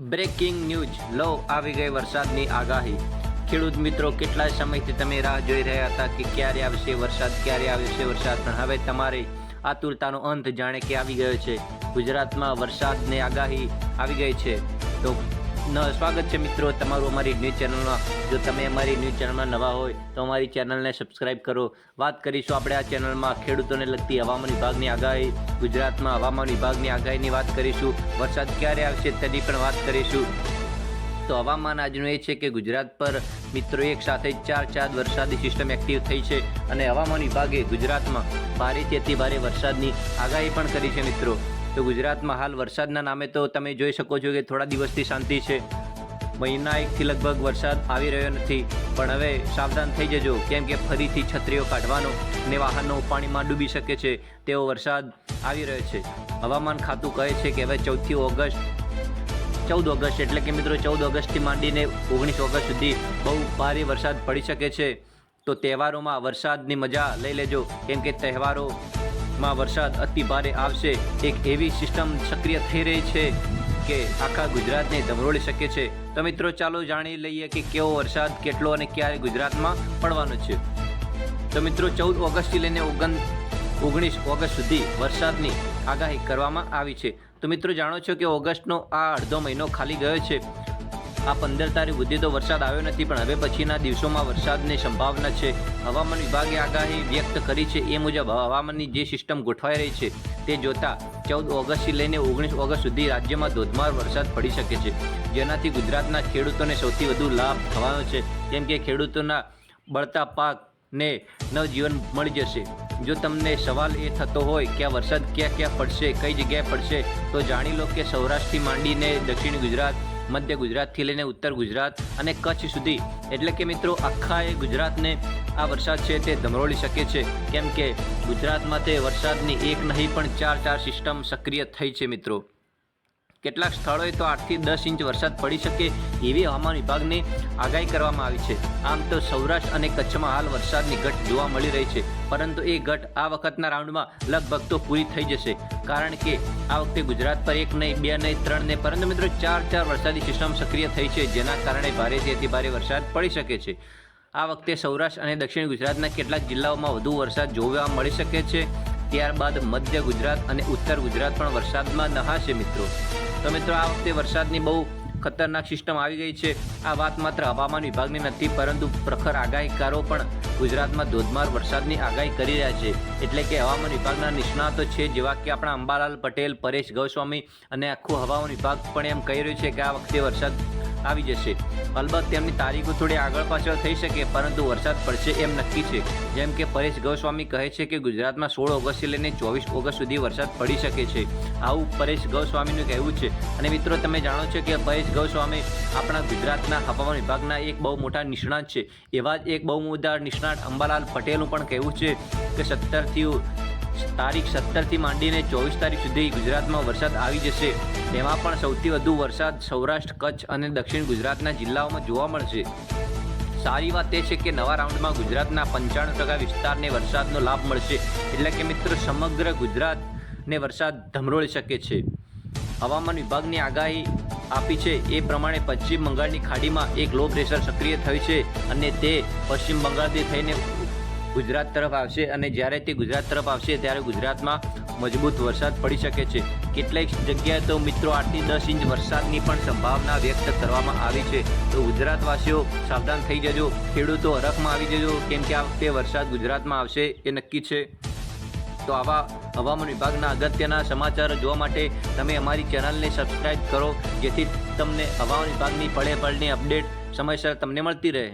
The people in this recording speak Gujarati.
બ્રેકિંગ ન્યૂઝ લો આવી ગઈ વરસાદની આગાહી. ખેડૂત મિત્રો, કેટલાય સમયથી તમે રાહ જોઈ રહ્યા હતા કે ક્યારે આવશે વરસાદ, ક્યારે આવશે વરસાદ? પણ હવે તમારે આતુરતાનો અંત જાણે કે આવી ગયો છે. ગુજરાતમાં વરસાદની આગાહી આવી ગઈ છે. તો સ્વાગત છે મિત્રો તમારું અમારી ન્યૂઝ ચેનલમાં. જો તમે અમારી ન્યૂઝ ચેનલમાં નવા હોય, તો અમારી ચેનલને સબસ્ક્રાઇબ કરો. વાત કરીશું આપણે આ ચેનલમાં ખેડૂતોને લગતી હવામાન વિભાગની આગાહી, ગુજરાતમાં હવામાન વિભાગની આગાહીની વાત કરીશું. વરસાદ ક્યારે આવશે તેની પણ વાત કરીશું. તો હવામાન આજનું એ છે કે ગુજરાત પર મિત્રો એક સાથે ચાર ચાર વરસાદી સિસ્ટમ એક્ટિવ થઈ છે અને હવામાન વિભાગે ગુજરાતમાં ભારેથી અતિ ભારે વરસાદની આગાહી પણ કરી છે મિત્રો. તો ગુજરાતમાં હાલ વરસાદના નામે તો તમે જોઈ શકો છો કે થોડા દિવસથી શાંતિ છે. મહિના એકથી લગભગ વરસાદ આવી રહ્યો નથી, પણ હવે સાવધાન થઈ જજો. કેમ કે ફરીથી છત્રીઓ કાઢવાનો ને વાહનો પાણીમાં ડૂબી શકે છે. તેવો વરસાદ આવી રહ્યો છે. હવામાન ખાતું કહે છે કે હવે ચૌદથી ઓગસ્ટ, ચૌદ ઓગસ્ટ એટલે કે મિત્રો ચૌદ ઓગસ્ટથી માંડીને ઓગણીસ ઓગસ્ટ સુધી બહુ ભારે વરસાદ પડી શકે છે. તો તહેવારોમાં વરસાદની મજા લઈ લેજો. કેમ કે તહેવારોમાં વરસાદ અતિ ભારે આવશે. એક એવી સિસ્ટમ સક્રિય થઈ રહી છે કે આખા ગુજરાતને ધમરોળી શકે છે. તો મિત્રો, ચાલો જાણી લઈએ કે કેવો વરસાદ, કેટલો અને ક્યારે ગુજરાતમાં પડવાનો છે. તો મિત્રો, ચૌદ ઓગસ્ટથી લઈને ઓગણ ઓગણીસ ઓગસ્ટ સુધી વરસાદની આગાહી કરવામાં આવી છે. તો મિત્રો, જાણો છો કે ઓગસ્ટનો આ અડધો મહિનો ખાલી ગયો છે. આ પંદર તારીખ સુધી તો વરસાદ આવ્યો નથી, પણ હવે પછીના દિવસોમાં વરસાદની સંભાવના છે. હવામાન વિભાગે આગાહી વ્યક્ત કરી છે, એ મુજબ હવામાનની જે સિસ્ટમ ગોઠવાઈ રહી છે, તે જોતા ચૌદ ઓગસ્ટથી લઈને ઓગણીસ ઓગસ્ટ સુધી રાજ્યમાં ધોધમાર વરસાદ પડી શકે છે. જેનાથી ગુજરાતના ખેડૂતોને સૌથી વધુ લાભ થવાનો છે. કેમ કે ખેડૂતોના બળતા પાકને નવજીવન મળી જશે. જો તમને સવાલ એ થતો હોય કે વરસાદ ક્યાં ક્યાં પડશે, કઈ જગ્યાએ પડશે, તો જાણી લો કે સૌરાષ્ટ્રથી માંડીને દક્ષિણ ગુજરાત મધ્ય ગુજરાતથી લઈને ઉત્તર ગુજરાત અને કચ્છ સુધી. એટલે કે મિત્રો, આખા એ ગુજરાતને આ વરસાદ છે તે ધમરોળી શકે છે. કેમ કે ગુજરાતમાં તે વરસાદની એક નહીં પણ ચાર ચાર સિસ્ટમ સક્રિય થઈ છે મિત્રો. કેટલાક સ્થળોએ તો આઠથી દસ ઇંચ વરસાદ પડી શકે એવી હવામાન વિભાગની આગાહી કરવામાં આવી છે. આમ તો સૌરાષ્ટ્ર અને કચ્છમાં હાલ વરસાદની ઘટ જોવા મળી રહી છે, પરંતુ એ ઘટ આ વખતના રાઉન્ડમાં લગભગ તો પૂરી થઈ જશે. કારણ કે આ વખતે ગુજરાત પર એક નહીં, બે નહીં, ત્રણ નહીં, પરંતુ મિત્રો ચાર ચાર વરસાદી સિસ્ટમ સક્રિય થઈ છે, જેના કારણે ભારેથી અતિ ભારે વરસાદ પડી શકે છે. આ વખતે સૌરાષ્ટ્ર અને દક્ષિણ ગુજરાતના કેટલાક જિલ્લાઓમાં વધુ વરસાદ જોવા મળી શકે છે. ત્યારબાદ મધ્ય ગુજરાત અને ઉત્તર ગુજરાત પણ વરસાદમાં નહાશે મિત્રો. તો મિત્રો, આ વખતે વરસાદની બહુ ખતરનાક સિસ્ટમ આવી ગઈ છે. આ વાત માત્ર હવામાન વિભાગની નથી, પરંતુ પ્રખર આગાહીકારો પણ ગુજરાતમાં ધોધમાર વરસાદની આગાહી કરી રહ્યા છે. એટલે કે હવામાન વિભાગના નિષ્ણાતો છે, જેવા કે આપણા અંબાલાલ પટેલ, પરેશ ગૌસ્વામી અને આખું હવામાન વિભાગ પણ એમ કહી રહ્યું છે કે આ વખતે વરસાદ આવી જશે. અલબત્ત તેમની તારીખો થોડી આગળ પાછળ થઈ શકે, પરંતુ વરસાદ પડશે એમ નક્કી છે. જેમ કે પરેશ ગૌસ્વામી કહે છે કે ગુજરાતમાં સોળ ઓગસ્ટથી લઈને ચોવીસ ઓગસ્ટ સુધી વરસાદ પડી શકે છે. આવું પરેશ ગૌસ્વામીનું કહેવું છે. અને મિત્રો, તમે જાણો છો કે પરેશ ગૌસ્વામી આપણા ગુજરાતના હવામાન વિભાગના એક બહુ મોટા નિષ્ણાત છે. એવા જ એક બહુ મોટા નિષ્ણાત અંબાલાલ પટેલનું પણ કહેવું છે કે સત્તરથી તારીખ સત્તરથી માંડીને ચોવીસ તારીખ સુધી ગુજરાતમાં વરસાદ આવી જશે. તેમાં પણ સૌથી વધુ વરસાદ સૌરાષ્ટ્ર, કચ્છ અને દક્ષિણ ગુજરાતના જિલ્લાઓમાં જોવા મળશે. સારી વાત એ છે કે નવા રાઉન્ડમાં ગુજરાતના પંચાણું ટકા વિસ્તારને વરસાદનો લાભ મળશે. એટલે કે મિત્રો, સમગ્ર ગુજરાતને વરસાદ ધમરોળી શકે છે. હવામાન વિભાગની આગાહી આપી છે એ પ્રમાણે પશ્ચિમ બંગાળની ખાડીમાં એક લો પ્રેશર સક્રિય થયું છે અને તે પશ્ચિમ બંગાળથી થઈને ગુજરાત તરફ આવશે અને જ્યારે તે ગુજરાત તરફ આવશે ત્યારે ગુજરાતમાં મજબૂત વરસાદ પડી શકે છે. કેટલીક જગ્યાએ તો મિત્રો આઠથી દસ ઇંચ વરસાદની પણ સંભાવના વ્યક્ત કરવામાં આવી છે. તો ગુજરાતવાસીઓ સાવધાન થઈ જજો. ખેડૂતો હરખમાં આવી જજો. કેમ કે આ વખતે વરસાદ ગુજરાતમાં આવશે એ નક્કી છે. તો આવા હવામાન વિભાગના અગત્યના સમાચાર જોવા માટે તમે અમારી ચેનલને સબસ્ક્રાઈબ કરો. જેથી તમને હવામાન વિભાગની પળે પળની અપડેટ સમયસર તમને મળતી રહે.